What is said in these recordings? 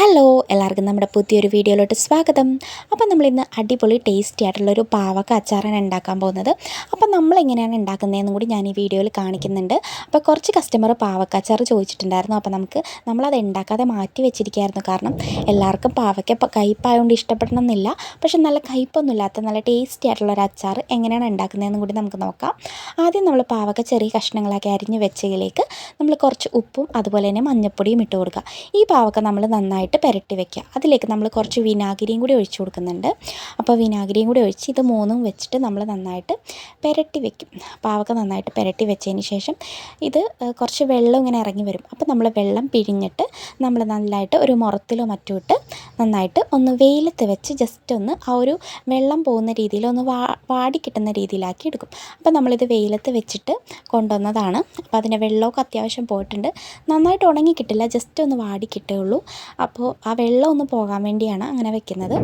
Hello എല്ലാവർക്കും നമ്മുടെ പുതിയൊരു വീഡിയോയിലോട്ട് സ്വാഗതം. അപ്പോൾ നമ്മളിന്ന് അടിപൊളി ടേസ്റ്റി ആയിട്ടുള്ളൊരു പാവക്ക അച്ചാറാണ് ഉണ്ടാക്കാൻ പോകുന്നത്. അപ്പോൾ നമ്മൾ എങ്ങനെയാണ് ഉണ്ടാക്കുന്നതെന്നും കൂടി ഞാൻ ഈ വീഡിയോയിൽ കാണിക്കുന്നുണ്ട്. അപ്പോൾ കുറച്ച് കസ്റ്റമർ പാവക്ക അച്ചാർ ചോദിച്ചിട്ടുണ്ടായിരുന്നു. അപ്പോൾ നമുക്ക് നമ്മളത് ഉണ്ടാക്കാതെ മാറ്റി വെച്ചിരിക്കുകയായിരുന്നു. കാരണം എല്ലാവർക്കും ഇപ്പോൾ കയ്പ്പായതുകൊണ്ട് ഇഷ്ടപ്പെടണം എന്നില്ല പക്ഷെ നല്ല കയ്പ്പൊന്നും ഇല്ലാത്ത നല്ല ടേസ്റ്റി ആയിട്ടുള്ള ഒരു അച്ചാർ എങ്ങനെയാണ് ഉണ്ടാക്കുന്നതെന്നും കൂടി നമുക്ക് നോക്കാം. ആദ്യം നമ്മൾ പാവക്ക ചെറിയ കഷ്ണങ്ങളാക്കി അരിഞ്ഞ് വെച്ചതിലേക്ക് നമ്മൾ കുറച്ച് ഉപ്പും അതുപോലെ തന്നെ മഞ്ഞൾപ്പൊടിയും ഇട്ട് കൊടുക്കുക. ഈ പാവക്ക നമ്മൾ നന്നായിട്ട് പുരട്ടി വെക്കുക. അതിലേക്ക് നമ്മൾ കുറച്ച് വിനാഗിരിയും കൂടി ഒഴിച്ചു കൊടുക്കുന്നുണ്ട്. അപ്പോൾ വിനാഗിരിയും കൂടി ഒഴിച്ച് ഇത് മൂന്നും വെച്ചിട്ട് നമ്മൾ നന്നായിട്ട് പുരട്ടി വെക്കും. പാവക്ക നന്നായിട്ട് പുരട്ടി വെച്ചതിന് ശേഷം ഇത് കുറച്ച് വെള്ളം ഇങ്ങനെ ഇറങ്ങി വരും. അപ്പോൾ നമ്മൾ വെള്ളം പിഴിഞ്ഞിട്ട് നമ്മൾ നന്നായിട്ട് ഒരു മുറത്തിലോ മറ്റോ ഇട്ട് നന്നായിട്ട് ഒന്ന് വെയിലത്ത് വെച്ച് ജസ്റ്റ് ഒന്ന് ആ ഒരു വെള്ളം പോകുന്ന രീതിയിൽ ഒന്ന് വാ വാടി കിട്ടുന്ന രീതിയിലാക്കി എടുക്കും. അപ്പോൾ നമ്മളിത് വെയിലത്ത് വെച്ചിട്ട് കൊണ്ടുവന്നതാണ്. അപ്പോൾ അതിന്റെ വെള്ളമൊക്കെ അത്യാവശ്യം പോയിട്ടുണ്ട്. നന്നായിട്ട് ഉണങ്ങി കിട്ടില്ല ജസ്റ്റ് ഒന്ന് വാടി കിട്ടേ ഉള്ളൂ അപ്പോൾ ആ വെള്ളം ഒന്ന് പോകാൻ വേണ്ടിയാണ് അങ്ങനെ വെക്കുന്നത്.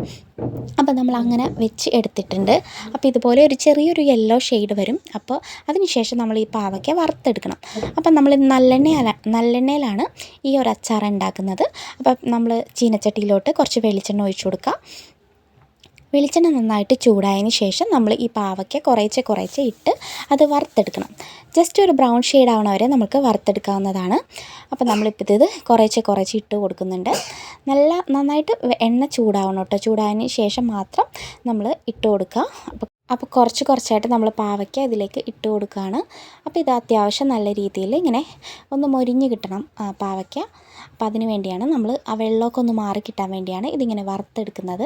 അപ്പോൾ നമ്മൾ അങ്ങനെ വെച്ച് എടുത്തിട്ടുണ്ട്. അപ്പോൾ ഇതുപോലെ ഒരു ചെറിയൊരു യെല്ലോ ഷെയ്ഡ് വരും. അപ്പോൾ അതിനുശേഷം നമ്മൾ ഈ പാവയ്ക്ക വറുത്തെടുക്കണം. അപ്പം നമ്മൾ നല്ലെണ്ണ നല്ലെണ്ണയിലാണ് ഈ ഒരു അച്ചാർ ഉണ്ടാക്കുന്നത്. അപ്പം നമ്മൾ ചീനച്ചട്ടിയിലോട്ട് കുറച്ച് വെളിച്ചെണ്ണ ഒഴിച്ചു കൊടുക്കുക വെളിച്ചെണ്ണ നന്നായിട്ട് ചൂടായതിന് ശേഷം നമ്മൾ ഈ പാവയ്ക്ക കുറേച്ചെ കുറേച്ചെ ഇട്ട് അത് വറുത്തെടുക്കണം. ജസ്റ്റ് ഒരു ബ്രൗൺ ഷെയ്ഡ് ആവണ വരെ നമുക്ക് വറുത്തെടുക്കാവുന്നതാണ്. അപ്പോൾ നമ്മളിപ്പോൾ ഇത് കുറേച്ചെ കുറേച്ചെ ഇട്ട് കൊടുക്കുന്നുണ്ട്. നല്ല നന്നായിട്ട് എണ്ണ ചൂടാവണം കേട്ടോ. ചൂടായതിന് ശേഷം മാത്രം നമ്മൾ ഇട്ട് കൊടുക്കുക. അപ്പോൾ അപ്പോൾ കുറച്ച് കുറച്ചായിട്ട് നമ്മൾ പാവയ്ക്ക ഇതിലേക്ക് ഇട്ട് കൊടുക്കുകയാണ് അപ്പോൾ ഇത് അത്യാവശ്യം നല്ല രീതിയിൽ ഇങ്ങനെ ഒന്ന് മൊരിഞ്ഞ് കിട്ടണം പാവയ്ക്ക. അപ്പോൾ അതിന് വേണ്ടിയാണ് നമ്മൾ ആ വെള്ളമൊക്കെ ഒന്ന് മാറി കിട്ടാൻ വേണ്ടിയാണ് ഇതിങ്ങനെ വറുത്തെടുക്കുന്നത്.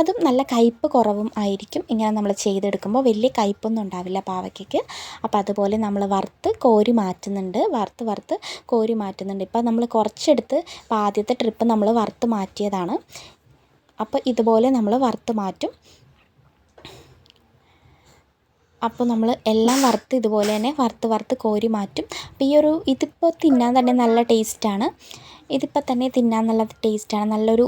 അതും നല്ല കയ്പ്പ് കുറവും ആയിരിക്കും ഇങ്ങനെ നമ്മൾ ചെയ്തെടുക്കുമ്പോൾ വലിയ കയ്പ്പൊന്നും ഉണ്ടാവില്ല പാവയ്ക്കയ്ക്ക് അപ്പോൾ അതുപോലെ നമ്മൾ വറുത്ത് കോരി മാറ്റുന്നുണ്ട്. വറുത്ത് വറുത്ത് കോരി മാറ്റുന്നുണ്ട്. ഇപ്പോൾ നമ്മൾ കുറച്ചെടുത്ത് ആദ്യത്തെ ട്രിപ്പ് നമ്മൾ വറുത്ത് മാറ്റിയതാണ്. അപ്പോൾ ഇതുപോലെ നമ്മൾ വറുത്ത് മാറ്റും. അപ്പോൾ നമ്മൾ എല്ലാം വറുത്ത് ഇതുപോലെ തന്നെ വറുത്ത് വറുത്ത് കോരി മാറ്റും. അപ്പോൾ ഈ ഒരു ഇതിപ്പോൾ തിന്നാൻ തന്നെ നല്ല ടേസ്റ്റാണ് ഇതിപ്പോൾ തന്നെ തിന്നാൻ നല്ല ടേസ്റ്റാണ് നല്ലൊരു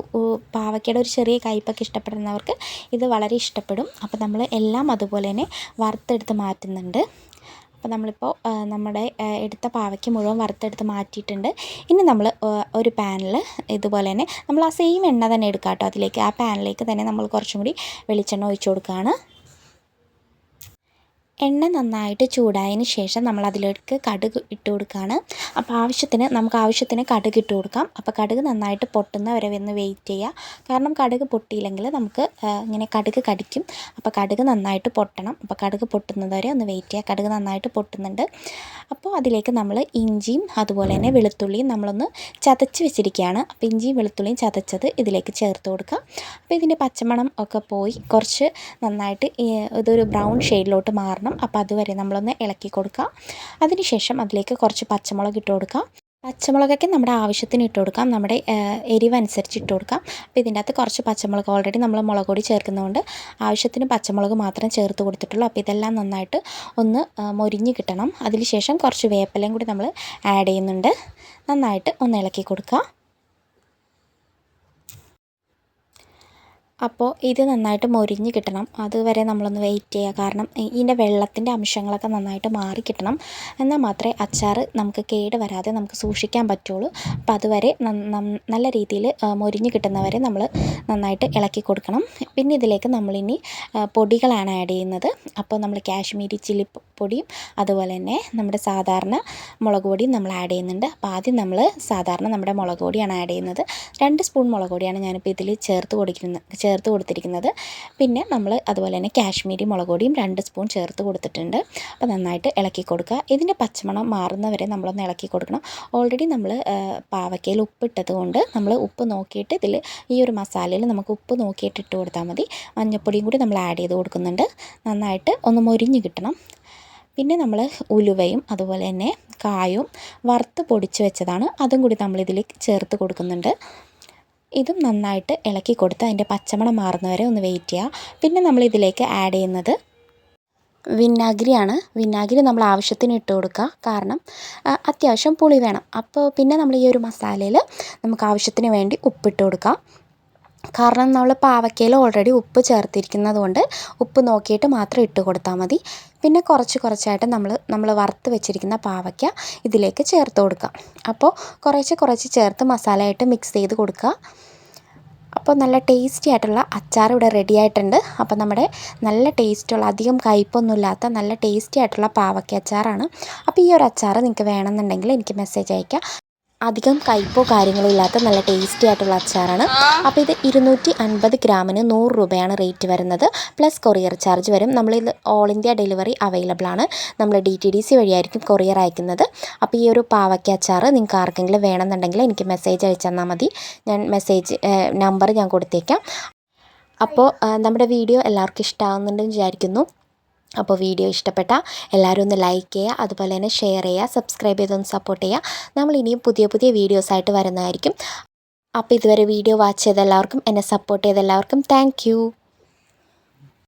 പാവയ്ക്കയുടെ ഒരു ചെറിയ കയ്പൊക്കെ ഇഷ്ടപ്പെടുന്നവർക്ക് ഇത് വളരെ ഇഷ്ടപ്പെടും. അപ്പോൾ നമ്മൾ എല്ലാം അതുപോലെ തന്നെ വറുത്തെടുത്ത് മാറ്റുന്നുണ്ട്. അപ്പോൾ നമ്മളിപ്പോൾ നമ്മുടെ എടുത്ത പാവയ്ക്ക് മുഴുവൻ വറുത്തെടുത്ത് മാറ്റിയിട്ടുണ്ട്. ഇനി നമ്മൾ ഒരു പാനിൽ ഇതുപോലെ തന്നെ നമ്മൾ ആ സെയിം എണ്ണ തന്നെ എടുക്കാം കേട്ടോ അതിലേക്ക്. ആ പാനിലേക്ക് തന്നെ നമ്മൾ കുറച്ചും കൂടി വെളിച്ചെണ്ണ ഒഴിച്ചു കൊടുക്കുകയാണ്. എണ്ണ നന്നായിട്ട് ചൂടായതിന് ശേഷം നമ്മൾ അതിലേക്ക് കടുക് ഇട്ട് കൊടുക്കുകയാണ്. അപ്പോൾ ആവശ്യത്തിന് നമുക്ക് ആവശ്യത്തിന് കടുക് ഇട്ട് കൊടുക്കാം. അപ്പോൾ കടുക് നന്നായിട്ട് പൊട്ടുന്ന വരെ ഒന്ന് വെയിറ്റ് ചെയ്യുക കാരണം കടുക് പൊട്ടിയില്ലെങ്കിൽ നമുക്ക് ഇങ്ങനെ കടുക് കടിക്കും. അപ്പോൾ കടുക് നന്നായിട്ട് പൊട്ടണം. അപ്പോൾ കടുക് പൊട്ടുന്നത് വരെ ഒന്ന് വെയിറ്റ് ചെയ്യുക കടുക് നന്നായിട്ട് പൊട്ടുന്നുണ്ട്. അപ്പോൾ അതിലേക്ക് നമ്മൾ ഇഞ്ചിയും അതുപോലെ തന്നെ വെളുത്തുള്ളിയും നമ്മളൊന്ന് ചതച്ച് വെച്ചിരിക്കുകയാണ്. അപ്പോൾ ഇഞ്ചിയും വെളുത്തുള്ളിയും ചതച്ചത് ഇതിലേക്ക് ചേർത്ത് കൊടുക്കുക അപ്പോൾ ഇതിന്റെ പച്ചമണം ഒക്കെ പോയി. കുറച്ച് നന്നായിട്ട് ഇതൊരു ബ്രൗൺ ഷെയ്ഡിലോട്ട് മാറണം. അപ്പോൾ അതുവരെ നമ്മളൊന്ന് ഇളക്കി കൊടുക്കുക. അതിനുശേഷം അതിലേക്ക് കുറച്ച് പച്ചമുളക് ഇട്ട് കൊടുക്കുക. പച്ചമുളകൊക്കെ നമ്മുടെ ആവശ്യത്തിന് ഇട്ട് കൊടുക്കാം. നമ്മുടെ എരിവനുസരിച്ച് ഇട്ട് കൊടുക്കാം. അപ്പോൾ ഇതിന്റെ അകത്ത് കുറച്ച് പച്ചമുളക് ഓൾറെഡി നമ്മൾ മുളക് പൊടി ചേർക്കുന്നതുകൊണ്ട് ആവശ്യത്തിന് പച്ചമുളക് മാത്രം ചേർത്ത് കൊടുത്തിട്ടുള്ളൂ. അപ്പോൾ ഇതെല്ലാം നന്നായിട്ട് ഒന്ന് മൊരിഞ്ഞ് കിട്ടണം. അതിന് ശേഷം കുറച്ച് വേപ്പിലയും കൂടി നമ്മൾ ആഡ് ചെയ്യുന്നുണ്ട്. നന്നായിട്ട് ഒന്ന് ഇളക്കി കൊടുക്കുക. അപ്പോൾ ഇത് നന്നായിട്ട് മൊരിഞ്ഞ് കിട്ടണം. അതുവരെ നമ്മളൊന്ന് വെയിറ്റ് ചെയ്യുക. കാരണം ഇതിന്റെ വെള്ളത്തിന്റെ അംശങ്ങളൊക്കെ നന്നായിട്ട് മാറി കിട്ടണം. എന്നാൽ മാത്രമേ അച്ചാർ നമുക്ക് കേട് വരാതെ നമുക്ക് സൂക്ഷിക്കാൻ പറ്റുള്ളൂ. അപ്പം അതുവരെ നല്ല രീതിയിൽ മൊരിഞ്ഞ് കിട്ടുന്നവരെ നമ്മൾ നന്നായിട്ട് ഇളക്കി കൊടുക്കണം. പിന്നെ ഇതിലേക്ക് നമ്മളിനി പൊടികളാണ് ആഡ് ചെയ്യുന്നത്. അപ്പോൾ നമ്മൾ കാശ്മീരി ചില്ലി പൊടിയും അതുപോലെ തന്നെ നമ്മുടെ സാധാരണ മുളക് പൊടിയും നമ്മൾ ആഡ് ചെയ്യുന്നുണ്ട്. അപ്പോൾ ആദ്യം നമ്മൾ സാധാരണ നമ്മുടെ മുളക് പൊടിയാണ് ആഡ് ചെയ്യുന്നത്. രണ്ട് സ്പൂൺ മുളക് പൊടിയാണ് ഞാനിപ്പോൾ ഇതിൽ ചേർത്ത് കൊടുക്കുന്നത് ചേർത്ത് കൊടുത്തിരിക്കുന്നത്. പിന്നെ നമ്മൾ അതുപോലെ തന്നെ കാശ്മീരി മുളക് പൊടിയും രണ്ട് സ്പൂൺ ചേർത്ത് കൊടുത്തിട്ടുണ്ട്. അപ്പോൾ നന്നായിട്ട് ഇളക്കി കൊടുക്കുക. ഇതിന്റെ പച്ചമണം മാറുന്നവരെ നമ്മളൊന്ന് ഇളക്കി കൊടുക്കണം. ഓൾറെഡി നമ്മൾ പാവയ്ക്കയിൽ ഉപ്പിട്ടത് കൊണ്ട് നമ്മൾ ഉപ്പ് നോക്കിയിട്ട് ഇതിൽ ഈ ഒരു മസാലയിൽ നമുക്ക് ഉപ്പ് നോക്കിയിട്ട് ഇട്ട് കൊടുത്താൽ മതി. മഞ്ഞൾപ്പൊടിയും കൂടി നമ്മൾ ആഡ് ചെയ്ത് കൊടുക്കുന്നുണ്ട്. നന്നായിട്ട് ഒന്ന് മൊരിഞ്ഞ് കിട്ടണം. പിന്നെ നമ്മൾ ഉലുവയും അതുപോലെ തന്നെ കായും വറുത്ത് പൊടിച്ച് വെച്ചതാണ്. അതും കൂടി നമ്മളിതിൽ ചേർത്ത് കൊടുക്കുന്നുണ്ട്. ഇതും നന്നായിട്ട് ഇളക്കി കൊടുത്ത് അതിന്റെ പച്ചമണം മാറുന്നവരെ ഒന്ന് വെയിറ്റ് ചെയ്യുക പിന്നെ നമ്മൾ ഇതിലേക്ക് ആഡ് ചെയ്യുന്നത് വിനാഗിരിയാണ്. വിനാഗിരി നമ്മൾ ആവശ്യത്തിന് ഇട്ട് കൊടുക്കുക. കാരണം അത്യാവശ്യം പുളി വേണം. അപ്പോൾ പിന്നെ നമ്മൾ ഈ ഒരു മസാലയിൽ നമുക്ക് ആവശ്യത്തിന് വേണ്ടി ഉപ്പിട്ട് കൊടുക്കാം. കാരണം നമ്മൾ പാവയ്ക്കയിൽ ഓൾറെഡി ഉപ്പ് ചേർത്തിരിക്കുന്നത് കൊണ്ട് ഉപ്പ് നോക്കിയിട്ട് മാത്രം ഇട്ട് കൊടുത്താൽ മതി. പിന്നെ കുറച്ച് കുറച്ചായിട്ട് നമ്മൾ നമ്മൾ വറുത്ത് വെച്ചിരിക്കുന്ന പാവയ്ക്ക ഇതിലേക്ക് ചേർത്ത് കൊടുക്കുക അപ്പോൾ കുറേശ്ശെ കുറച്ച് ചേർത്ത് മസാലയായിട്ട് മിക്സ് ചെയ്ത് കൊടുക്കുക. അപ്പോൾ നല്ല ടേസ്റ്റി ആയിട്ടുള്ള അച്ചാർ ഇവിടെ റെഡി ആയിട്ടുണ്ട്. അപ്പോൾ നമ്മുടെ നല്ല ടേസ്റ്റുള്ള അധികം കയ്പൊന്നുമില്ലാത്ത നല്ല ടേസ്റ്റി ആയിട്ടുള്ള പാവയ്ക്ക അച്ചാറാണ്. അപ്പോൾ ഈ ഒരു അച്ചാർ നിങ്ങൾക്ക് വേണമെന്നുണ്ടെങ്കിൽ എനിക്ക് മെസ്സേജ് അയയ്ക്കാം. അധികം കയ്പോ കാര്യങ്ങളോ ഇല്ലാത്ത നല്ല ടേസ്റ്റി ആയിട്ടുള്ള അച്ചാറാണ്. അപ്പോൾ ഇത് ഇരുന്നൂറ്റി അൻപത് ഗ്രാമിന് നൂറ് രൂപയാണ് റേറ്റ് വരുന്നത്. പ്ലസ് കൊറിയർ ചാർജ് വരും. നമ്മൾ ഇത് ഓൾ ഇന്ത്യ ഡെലിവറി അവൈലബിൾ ആണ്. നമ്മൾ ഡി ടി ഡി സി വഴിയായിരിക്കും കൊറിയർ അയക്കുന്നത്. അപ്പോൾ ഈ ഒരു പാവയ്ക്ക അച്ചാർ നിങ്ങൾക്ക് ആർക്കെങ്കിലും വേണമെന്നുണ്ടെങ്കിൽ എനിക്ക് മെസ്സേജ് അയച്ചു തന്നാൽ മതി. ഞാൻ മെസ്സേജ് നമ്പർ ഞാൻ കൊടുത്തേക്കാം. അപ്പോൾ നമ്മുടെ വീഡിയോ എല്ലാവർക്കും ഇഷ്ടമാകുന്നുണ്ടെന്ന് വിചാരിക്കുന്നു. അപ്പോൾ വീഡിയോ ഇഷ്ടപ്പെട്ട എല്ലാവരും ഒന്ന് ലൈക്ക് ചെയ്യുക അതുപോലെ തന്നെ ഷെയർ ചെയ്യുക സബ്സ്ക്രൈബ് ചെയ്തൊന്ന് സപ്പോർട്ട് ചെയ്യുക. നമ്മൾ ഇനിയും പുതിയ പുതിയ വീഡിയോസായിട്ട് വരുന്നതായിരിക്കും. അപ്പോൾ ഇതുവരെ വീഡിയോ വാച്ച് ചെയ്ത എല്ലാവർക്കും എന്നെ സപ്പോർട്ട് ചെയ്ത എല്ലാവർക്കും താങ്ക്